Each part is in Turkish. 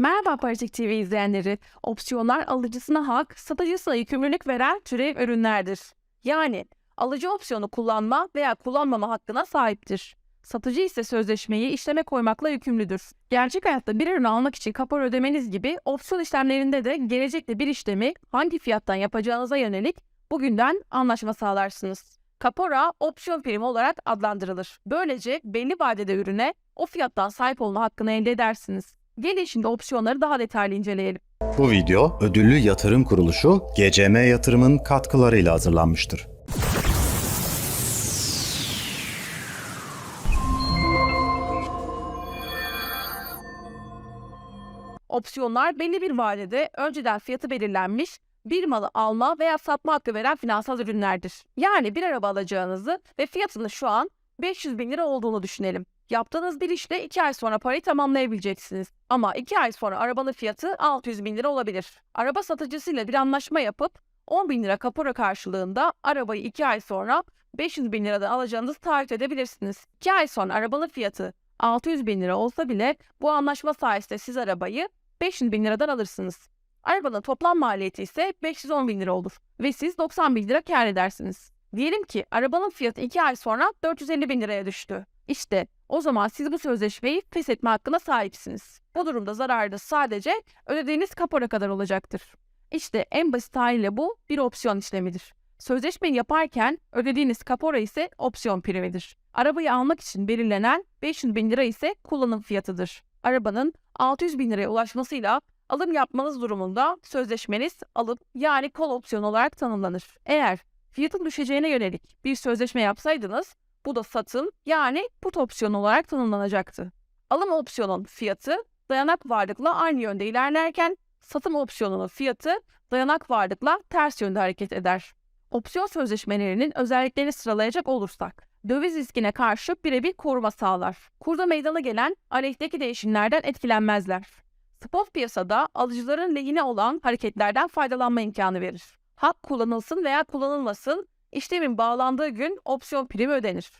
Merhaba Paratik TV izleyenleri. Opsiyonlar alıcısına hak, satıcısına yükümlülük veren türev ürünlerdir. Yani alıcı opsiyonu kullanma veya kullanmama hakkına sahiptir. Satıcı ise sözleşmeyi işleme koymakla yükümlüdür. Gerçek hayatta bir ürünü almak için kapora ödemeniz gibi opsiyon işlemlerinde de gelecekte bir işlemi hangi fiyattan yapacağınıza yönelik bugünden anlaşma sağlarsınız. Kapora opsiyon primi olarak adlandırılır. Böylece belli vadede ürüne o fiyattan sahip olma hakkını elde edersiniz. Gelin şimdi opsiyonları daha detaylı inceleyelim. Bu video ödüllü yatırım kuruluşu GCM Yatırım'ın katkılarıyla hazırlanmıştır. Opsiyonlar belli bir vadede önceden fiyatı belirlenmiş bir malı alma veya satma hakkı veren finansal ürünlerdir. Yani bir araba alacağınızı ve fiyatının şu an 500 bin lira olduğunu düşünelim. Yaptığınız bir işle 2 ay sonra parayı tamamlayabileceksiniz. Ama 2 ay sonra arabanın fiyatı 600 bin lira olabilir. Araba satıcısıyla bir anlaşma yapıp 10 bin lira kapora karşılığında arabayı 2 ay sonra 500 bin liradan alacağınızı taahhüt edebilirsiniz. 2 ay sonra arabanın fiyatı 600 bin lira olsa bile bu anlaşma sayesinde siz arabayı 500 bin liradan alırsınız. Arabanın toplam maliyeti ise 510 bin lira olur ve siz 90 bin lira kâr edersiniz. Diyelim ki arabanın fiyatı 2 ay sonra 450 bin liraya düştü. İşte o zaman siz bu sözleşmeyi feshetme hakkına sahipsiniz. Bu durumda zararınız sadece ödediğiniz kapora kadar olacaktır. İşte en basit haliyle bu bir opsiyon işlemidir. Sözleşmeyi yaparken ödediğiniz kapora ise opsiyon primidir. Arabayı almak için belirlenen 500 bin lira ise kullanım fiyatıdır. Arabanın 600 bin liraya ulaşmasıyla alım yapmanız durumunda sözleşmeniz alım yani kol opsiyonu olarak tanımlanır. Eğer fiyatın düşeceğine yönelik bir sözleşme yapsaydınız bu da satım yani put opsiyonu olarak tanımlanacaktı. Alım opsiyonun fiyatı dayanak varlıkla aynı yönde ilerlerken satım opsiyonunun fiyatı dayanak varlıkla ters yönde hareket eder. Opsiyon sözleşmelerinin özelliklerini sıralayacak olursak, döviz riskine karşı birebir koruma sağlar. Kurda meydana gelen aleyhteki değişimlerden etkilenmezler. Spot piyasada alıcıların lehine olan hareketlerden faydalanma imkanı verir. Hak kullanılsın veya kullanılmasın, işlemin bağlandığı gün opsiyon primi ödenir.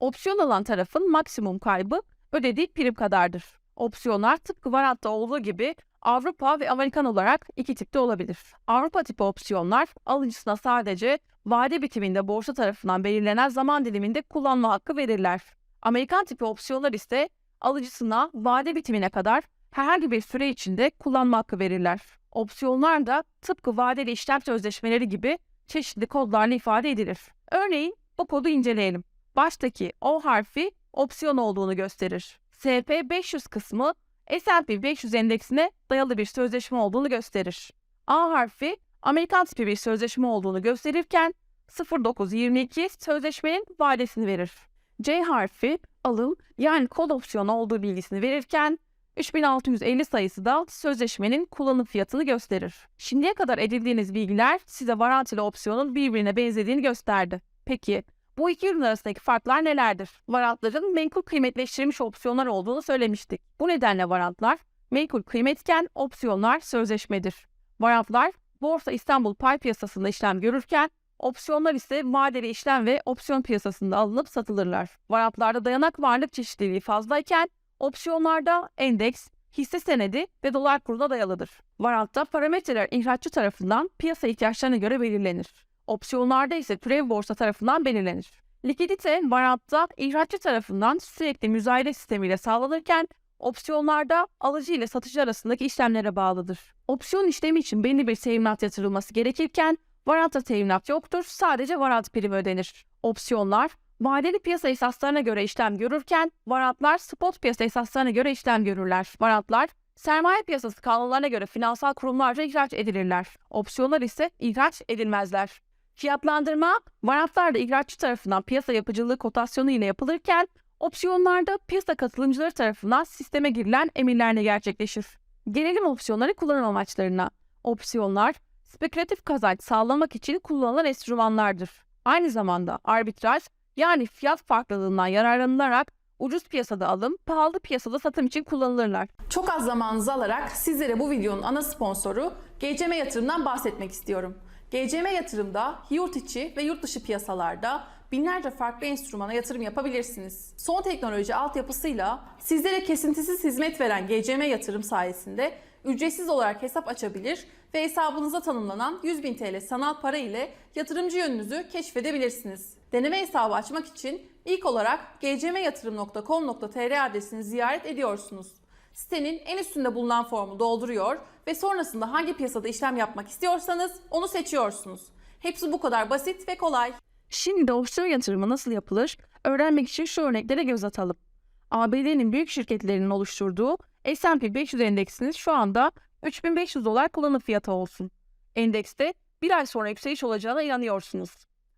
Opsiyon alan tarafın maksimum kaybı ödediği prim kadardır. Opsiyonlar tıpkı varantta olduğu gibi Avrupa ve Amerikan olarak iki tipte olabilir. Avrupa tipi opsiyonlar alıcısına sadece vade bitiminde borsa tarafından belirlenen zaman diliminde kullanma hakkı verirler. Amerikan tipi opsiyonlar ise alıcısına vade bitimine kadar herhangi bir süre içinde kullanma hakkı verirler. Opsiyonlar da tıpkı vadeli işlem sözleşmeleri gibi çeşitli kodlarla ifade edilir. Örneğin bu kodu inceleyelim. Baştaki O harfi opsiyon olduğunu gösterir. SP500 kısmı S&P 500 endeksine dayalı bir sözleşme olduğunu gösterir. A harfi Amerikan tipi bir sözleşme olduğunu gösterirken 0922 sözleşmenin vadesini verir. C harfi alım yani kod opsiyonu olduğu bilgisini verirken 3650 sayısı da sözleşmenin kullanım fiyatını gösterir. Şimdiye kadar edindiğiniz bilgiler size varantili opsiyonun birbirine benzediğini gösterdi. Peki bu iki ürün arasındaki farklar nelerdir? Varantların menkul kıymetleştirilmiş opsiyonlar olduğunu söylemiştik. Bu nedenle varantlar menkul kıymetken opsiyonlar sözleşmedir. Varantlar Borsa İstanbul pay piyasasında işlem görürken opsiyonlar ise vadeli işlem ve opsiyon piyasasında alınıp satılırlar. Varantlarda dayanak varlık çeşitliliği fazlayken opsiyonlarda endeks, hisse senedi ve dolar kuruna dayalıdır. Varantta parametreler ihraççı tarafından piyasa ihtiyaçlarına göre belirlenir. Opsiyonlarda ise türev borsa tarafından belirlenir. Likidite varantta ihraççı tarafından sürekli müzayede sistemiyle sağlanırken opsiyonlarda alıcı ile satıcı arasındaki işlemlere bağlıdır. Opsiyon işlemi için belli bir teminat yatırılması gerekirken varantta teminat yoktur, sadece varant primi ödenir. Opsiyonlar vadeli piyasa esaslarına göre işlem görürken varantlar spot piyasa esaslarına göre işlem görürler. Varantlar sermaye piyasası kanunlarına göre finansal kurumlarca ihraç edilirler. Opsiyonlar ise ihraç edilmezler. Fiyatlandırma, varantlarda ihraççı tarafından piyasa yapıcılığı kotasyonu ile yapılırken, opsiyonlarda piyasa katılımcıları tarafından sisteme girilen emirlerle gerçekleşir. Gelelim opsiyonları kullanım amaçlarına. Opsiyonlar, spekülatif kazanç sağlamak için kullanılan enstrümanlardır. Aynı zamanda arbitraj, yani fiyat farklılığından yararlanılarak ucuz piyasada alım, pahalı piyasada satım için kullanılırlar. Çok az zamanınızı alarak sizlere bu videonun ana sponsoru GCM Yatırım'dan bahsetmek istiyorum. GCM Yatırım'da yurt içi ve yurt dışı piyasalarda binlerce farklı enstrümana yatırım yapabilirsiniz. Son teknoloji altyapısıyla sizlere kesintisiz hizmet veren GCM yatırım sayesinde ücretsiz olarak hesap açabilir ve hesabınıza tanımlanan 100.000 TL sanal para ile yatırımcı yönünüzü keşfedebilirsiniz. Deneme hesabı açmak için ilk olarak gcmyatırım.com.tr adresini ziyaret ediyorsunuz. Sitenin en üstünde bulunan formu dolduruyor ve sonrasında hangi piyasada işlem yapmak istiyorsanız onu seçiyorsunuz. Hepsi bu kadar basit ve kolay. Şimdi de opsiyon yatırımı nasıl yapılır öğrenmek için şu örneklere göz atalım. ABD'nin büyük şirketlerinin oluşturduğu S&P 500 endeksiniz şu anda 3500 dolar kullanım fiyatı olsun. Endekste bir ay sonra yükseliş olacağına inanıyorsunuz.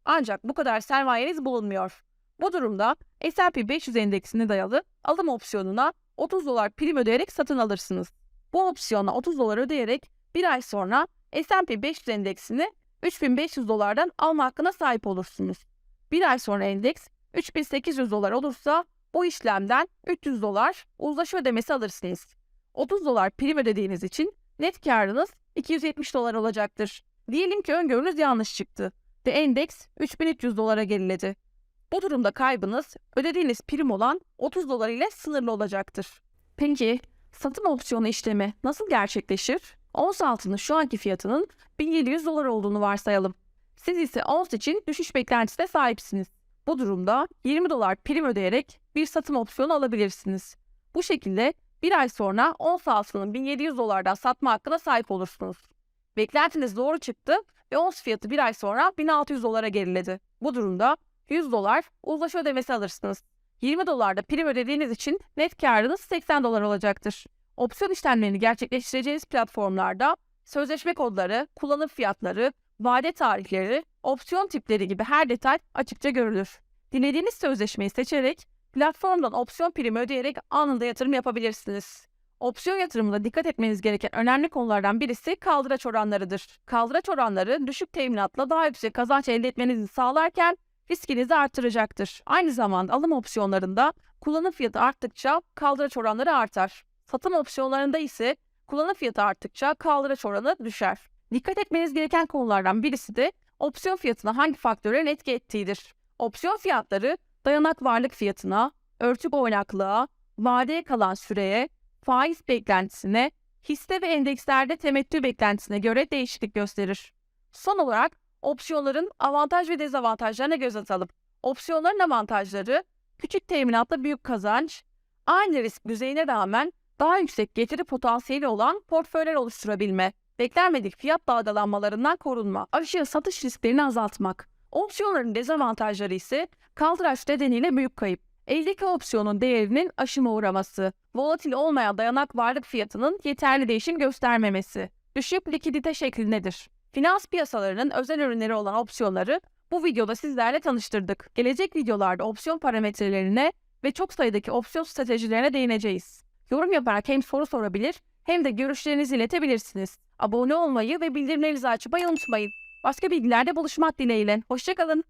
Ancak bu kadar sermayeniz bulunmuyor. Bu durumda S&P 500 endeksine dayalı alım opsiyonuna 30 dolar prim ödeyerek satın alırsınız. Bu opsiyona 30 dolar ödeyerek bir ay sonra S&P 500 endeksini 3500 dolardan alma hakkına sahip olursunuz. Bir ay sonra endeks 3800 dolar olursa bu işlemden 300 dolar uzlaşı ödemesi alırsınız. 30 dolar prim ödediğiniz için net karınız 270 dolar olacaktır. Diyelim ki öngörünüz yanlış çıktı ve endeks 3300 dolara geriledi. Bu durumda kaybınız ödediğiniz prim olan 30 dolar ile sınırlı olacaktır. Peki satım opsiyonu işlemi nasıl gerçekleşir? Ons altının şu anki fiyatının 1700 dolar olduğunu varsayalım. Siz ise ons için düşüş beklentisine sahipsiniz. Bu durumda 20 dolar prim ödeyerek bir satım opsiyonu alabilirsiniz. Bu şekilde bir ay sonra ons altının 1700 dolardan satma hakkına sahip olursunuz. Beklentiniz doğru çıktı ve ons fiyatı bir ay sonra 1600 dolara geriledi. Bu durumda 100 dolar uzlaşı ödemesi alırsınız. 20 dolarda prim ödediğiniz için net karınız 80 dolar olacaktır. Opsiyon işlemlerini gerçekleştireceğiniz platformlarda sözleşme kodları, kullanım fiyatları, vade tarihleri, opsiyon tipleri gibi her detay açıkça görülür. Dilediğiniz sözleşmeyi seçerek platformdan opsiyon primi ödeyerek anında yatırım yapabilirsiniz. Opsiyon yatırımında dikkat etmeniz gereken önemli konulardan birisi kaldıraç oranlarıdır. Kaldıraç oranları düşük teminatla daha yüksek kazanç elde etmenizi sağlarken riskinizi artıracaktır. Aynı zamanda alım opsiyonlarında kullanım fiyatı arttıkça kaldıraç oranları artar. Satım opsiyonlarında ise kullanım fiyatı arttıkça kaldıraç oranı düşer. Dikkat etmeniz gereken konulardan birisi de opsiyon fiyatına hangi faktörlerin etki ettiğidir. Opsiyon fiyatları dayanak varlık fiyatına, örtük oynaklığa, vadeye kalan süreye, faiz beklentisine, hisse ve endekslerde temettü beklentisine göre değişiklik gösterir. Son olarak opsiyonların avantaj ve dezavantajlarına göz atalım. Opsiyonların avantajları küçük teminatla büyük kazanç, aynı risk düzeyine rağmen daha yüksek getiri potansiyeli olan portföyler oluşturabilme, beklenmedik fiyat dalgalanmalarından korunma, aşırı satış risklerini azaltmak. Opsiyonların dezavantajları ise kaldıraç nedeniyle büyük kayıp. Eldeki opsiyonun değerinin aşıma uğraması, volatil olmayan dayanak varlık fiyatının yeterli değişim göstermemesi, düşük likidite şeklindedir. Finans piyasalarının özel ürünleri olan opsiyonları bu videoda sizlerle tanıştırdık. Gelecek videolarda opsiyon parametrelerine ve çok sayıdaki opsiyon stratejilerine değineceğiz. Yorum yaparak hem soru sorabilir hem de görüşlerinizi iletebilirsiniz. Abone olmayı ve bildirimlerinizi açmayı unutmayın. Başka bilgilerde buluşmak dileğiyle. Hoşçakalın.